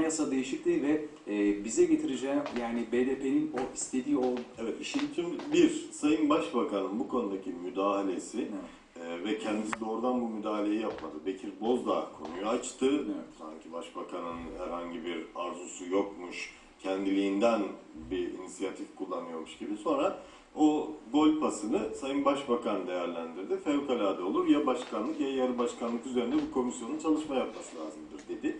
anayasa değişikliği ve e, bize getireceği yani BDP'nin o istediği o Evet, işin şimdi bir, Sayın Başbakan'ın bu konudaki müdahalesi e, ve kendisi doğrudan bu müdahaleyi yapmadı. Bekir Bozdağ konuyu açtı. Evet. Sanki Başbakan'ın herhangi bir arzusu yokmuş, kendiliğinden bir inisiyatif kullanıyormuş gibi. Sonra o gol pasını Sayın Başbakan değerlendirdi. Fevkalade olur ya başkanlık ya yarı başkanlık üzerinde bu komisyonun çalışma yapması lazımdır dedi.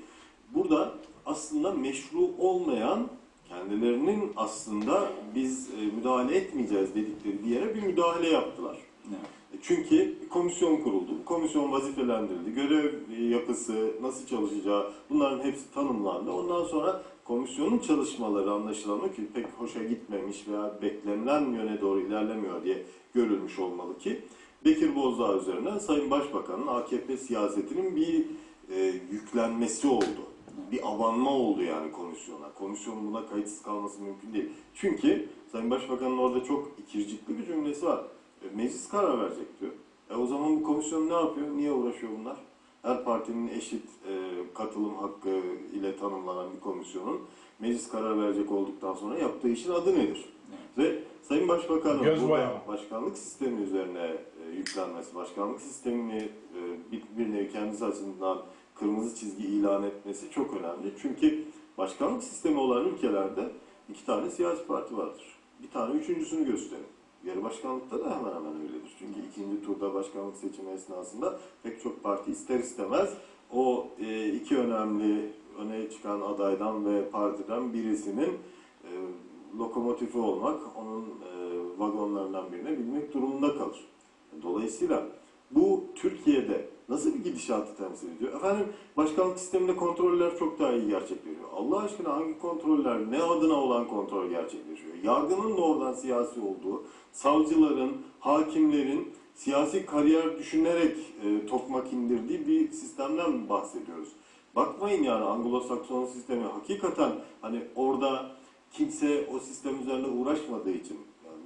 Burada aslında meşru olmayan kendilerinin aslında biz e, müdahale etmeyeceğiz dedikleri bir yere bir müdahale yaptılar. Evet. Çünkü bir komisyon kuruldu. Komisyon vazifelendirildi. Görev e, yapısı, nasıl çalışacağı bunların hepsi tanımlandı. Ondan sonra komisyonun çalışmaları anlaşılan o ki pek hoşa gitmemiş veya beklenilen yöne doğru ilerlemiyor diye görülmüş olmalı ki Bekir Bozdağ üzerinden Sayın Başbakan'ın AKP siyasetinin bir e, yüklenmesi oldu. Bir abanma oldu yani komisyona. Komisyonun buna kayıtsız kalması mümkün değil. Çünkü Sayın Başbakan'ın orada çok ikircikli bir cümlesi var. E, meclis karar verecek diyor. E o zaman bu komisyon ne yapıyor? Niye uğraşıyor bunlar? Her partinin eşit e, katılım hakkı ile tanımlanan bir komisyonun meclis karar verecek olduktan sonra yaptığı işin adı nedir? Ve Sayın Başbakan'ın başkanlık sistemi üzerine e, yüklenmesi, başkanlık sistemini e, bir, bir nevi kendisi açısından kırmızı çizgi ilan etmesi çok önemli. Çünkü başkanlık sistemi olan ülkelerde iki tane siyasi parti vardır. Bir tane üçüncüsünü gösterin. Yarı başkanlıkta da hemen hemen öyledir. Çünkü ikinci turda başkanlık seçimi esnasında pek çok parti ister istemez o e, iki önemli öne çıkan adaydan ve partiden birisinin e, lokomotifi olmak, onun e, vagonlarından birine binmek durumunda kalır. Dolayısıyla bu Türkiye'de nasıl bir gidişatı temsil ediyor? Efendim başkanlık sisteminde kontroller çok daha iyi gerçekleşiyor. Allah aşkına hangi kontroller, ne adına olan kontrol gerçekleşiyor? Yargının doğrudan siyasi olduğu, savcıların, hakimlerin siyasi kariyer düşünerek e, tokmak indirdiği bir sistemden bahsediyoruz. Bakmayın yani Anglo-Sakson sistemi hakikaten hani orada kimse o sistem üzerinde uğraşmadığı için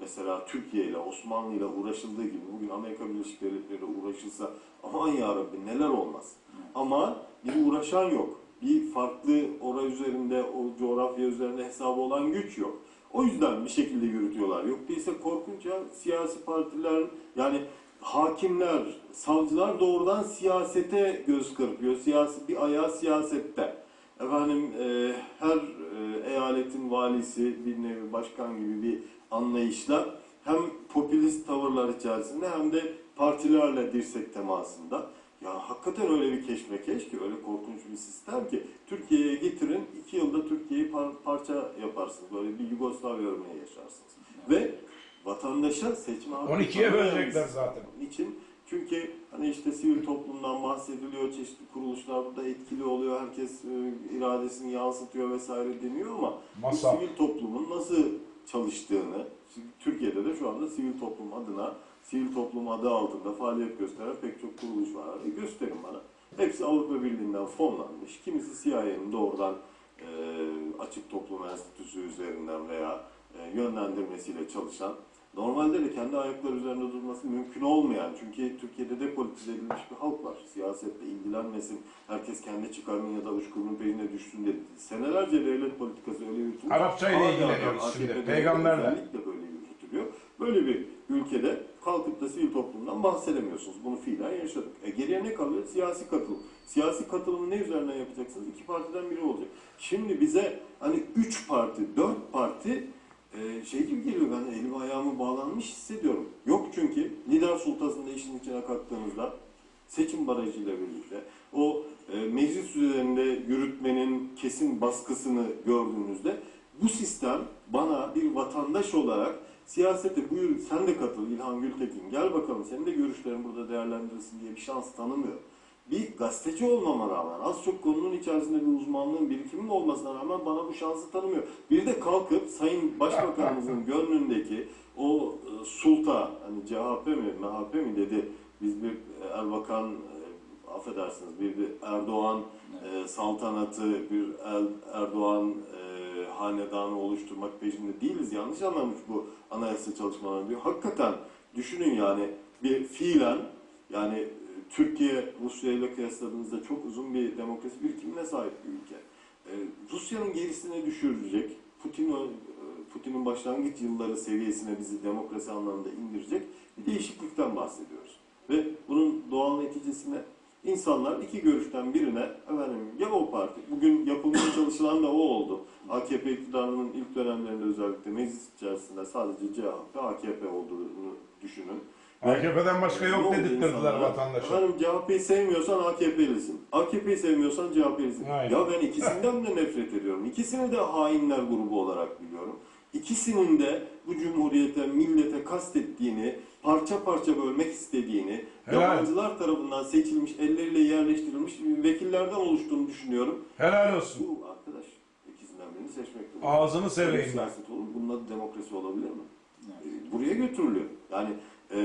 mesela Türkiye ile Osmanlı ile uğraşıldığı gibi bugün Amerika Birleşik Devletleri ile uğraşılsa aman ya Rabbi neler olmaz. Ama bir uğraşan yok. Bir farklı oraya üzerinde, o coğrafya üzerinde hesabı olan güç yok. O yüzden bir şekilde yürütüyorlar. Yok değilse korkunç ya siyasi partiler yani hakimler, savcılar doğrudan siyasete göz kırpıyor. Siyasi bir ayağı siyasette. Efendim e, her eyaletin valisi bir nevi başkan gibi bir anlayışla hem popülist tavırlar içerisinde hem de partilerle dirsek temasında. Ya hakikaten öyle bir keşmekeş ki öyle korkunç bir sistem ki Türkiye'ye getirin iki yılda Türkiye'yi par- parça yaparsınız. Böyle bir Yugoslavya örneği yaşarsınız. Ve vatandaşa seçme hakkı 12'ye tanımayan bölecekler zaten. Niçin? Çünkü hani işte sivil toplumdan bahsediliyor, çeşitli kuruluşlar burada etkili oluyor, herkes e, iradesini yansıtıyor vesaire deniyor ama bu Masa. sivil toplumun nasıl çalıştığını, Türkiye'de de şu anda sivil toplum adına, sivil toplum adı altında faaliyet gösteren pek çok kuruluş var. E, gösterin bana. Hepsi Avrupa Birliği'nden fonlanmış. Kimisi CIA'nın doğrudan e, açık toplum enstitüsü üzerinden veya e, yönlendirmesiyle çalışan Normalde de kendi ayakları üzerinde durması mümkün olmayan, çünkü Türkiye'de depolitize edilmiş bir halk var. Siyasetle ilgilenmesin, herkes kendi çıkarının ya da uçkurunun peşine düşsün dedi. Senelerce devlet politikası öyle yürütülmüş. Arapça ile ilgileniyoruz şimdi, peygamberle. Özellikle böyle yürütülüyor. Böyle bir ülkede kalkıp da sivil toplumdan bahsedemiyorsunuz. Bunu fiilen yaşadık. E geriye ne kalıyor? Siyasi katılım. Siyasi katılımı ne üzerinden yapacaksınız? İki partiden biri olacak. Şimdi bize hani üç parti, dört parti şey gibi geliyor ben elim ayağımı bağlanmış hissediyorum. Yok çünkü lider sultasını da işin içine kattığınızda seçim barajıyla birlikte o e, meclis üzerinde yürütmenin kesin baskısını gördüğünüzde bu sistem bana bir vatandaş olarak siyasete buyur sen de katıl İlhan Gültekin gel bakalım senin de görüşlerin burada değerlendirilsin diye bir şans tanımıyor bir gazeteci olmama rağmen, az çok konunun içerisinde bir uzmanlığın, birikimim olmasına rağmen bana bu şansı tanımıyor. Bir de kalkıp Sayın Başbakanımızın gönlündeki o e, sulta, hani CHP mi, MHP mi dedi, biz bir e, Erbakan, e, affedersiniz, bir, bir Erdoğan e, saltanatı, bir El, Erdoğan e, hanedanı oluşturmak peşinde değiliz. Yanlış anlamış bu anayasa çalışmalarını diyor. Hakikaten düşünün yani bir fiilen yani Türkiye Rusya ile kıyasladığınızda çok uzun bir demokrasi birikimine sahip bir ülke. Ee, Rusya'nın gerisine düşürecek, Putin o- Putin'in başlangıç yılları seviyesine bizi demokrasi anlamında indirecek bir değişiklikten bahsediyoruz. Ve bunun doğal neticesine insanlar iki görüşten birine efendim ya o parti, bugün yapılmaya çalışılan da o oldu. AKP iktidarının ilk dönemlerinde özellikle meclis içerisinde sadece CHP, AKP olduğunu düşünün. AKP'den başka Ne yok oldu dedirttirdiler insanlara? vatandaşa. Efendim CHP'yi sevmiyorsan AKP'lisin. AKP'yi sevmiyorsan CHP'lisin. Aynen. Ya ben ikisinden de nefret ediyorum. İkisini de hainler grubu olarak biliyorum. İkisinin de bu cumhuriyete, millete kastettiğini, parça parça bölmek istediğini, Helal. yabancılar tarafından seçilmiş, elleriyle yerleştirilmiş vekillerden oluştuğunu düşünüyorum. Helal olsun. Bu arkadaş ikisinden birini seçmek. Ağzını seveyim ben. siyaset olur. Bunun adı demokrasi olabilir mi? Buraya götürülüyor. Yani e,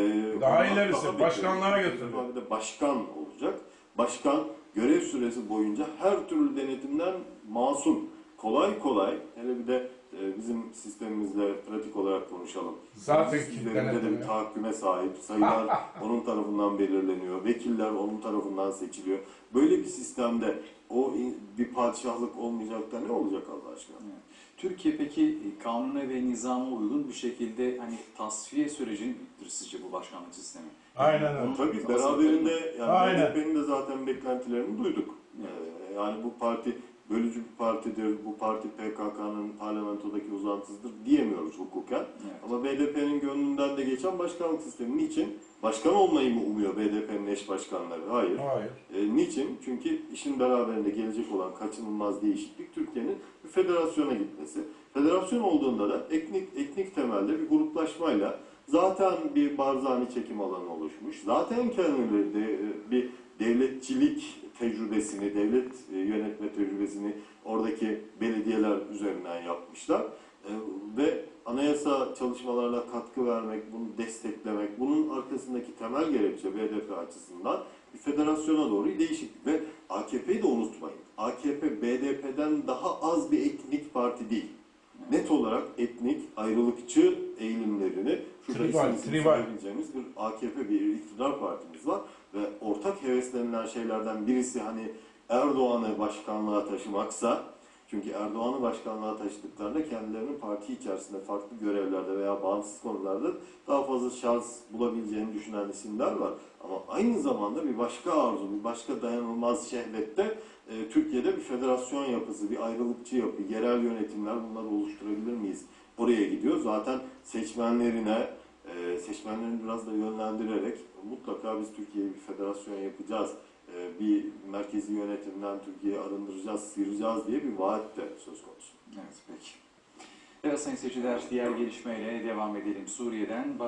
Daha ilerisi, başkanlara götürülüyor. Bir de başkan olacak. Başkan görev süresi boyunca her türlü denetimden masum. Kolay kolay, hele bir de e, bizim sistemimizle pratik olarak konuşalım. Zaten Meclis üzerinde de bir tahakküme sahip. Sayılar onun tarafından belirleniyor. Vekiller onun tarafından seçiliyor. Böyle bir sistemde o bir padişahlık olmayacak da ne olacak Allah aşkına? Evet. Türkiye peki kanuna ve nizama uygun bir şekilde hani tasfiye sürecini midir sizce bu başkanlık sistemi? Aynen öyle. Tabii beraberinde yani Aynen. De zaten beklentilerini duyduk. Ee, yani bu parti bölücü bir partidir, bu parti PKK'nın parlamentodaki uzantısıdır diyemiyoruz hukuken. Evet. Ama BDP'nin gönlünden de geçen başkanlık sistemi. Niçin? Başkan olmayı mı umuyor BDP'nin eş başkanları? Hayır. Hayır. E, niçin? Çünkü işin beraberinde gelecek olan kaçınılmaz değişiklik Türkiye'nin bir federasyona gitmesi. Federasyon olduğunda da etnik, etnik temelde bir gruplaşmayla zaten bir barzani çekim alanı oluşmuş. Zaten kendileri de e, bir devletçilik tecrübesini, devlet e, yönetme tecrübesini oradaki belediyeler üzerinden yapmışlar. E, ve anayasa çalışmalarına katkı vermek, bunu desteklemek, bunun arkasındaki temel gerekçe BDP açısından bir federasyona doğru bir değişiklik. Ve AKP'yi de unutmayın. AKP BDP'den daha az bir etnik parti değil. Net olarak etnik, ayrılıkçı eğilimlerini şurada sayabileceğimiz bir AKP bir iktidar partimiz var. Ve ortak heveslenilen şeylerden birisi hani Erdoğan'ı başkanlığa taşımaksa çünkü Erdoğan'ı başkanlığa taşıdıklarında kendilerinin parti içerisinde farklı görevlerde veya bağımsız konularda daha fazla şans bulabileceğini düşünen isimler var. Ama aynı zamanda bir başka arzu, bir başka dayanılmaz şehvette e, Türkiye'de bir federasyon yapısı, bir ayrılıkçı yapı, yerel yönetimler bunları oluşturabilir miyiz? Oraya gidiyor. Zaten seçmenlerine, e, seçmenlerini biraz da yönlendirerek mutlaka biz Türkiye'ye bir federasyon yapacağız, bir merkezi yönetimden Türkiye'yi arındıracağız, sıyıracağız diye bir vaat de söz konusu. Evet peki. Evet sayın seyirciler diğer gelişmeyle devam edelim. Suriye'den baş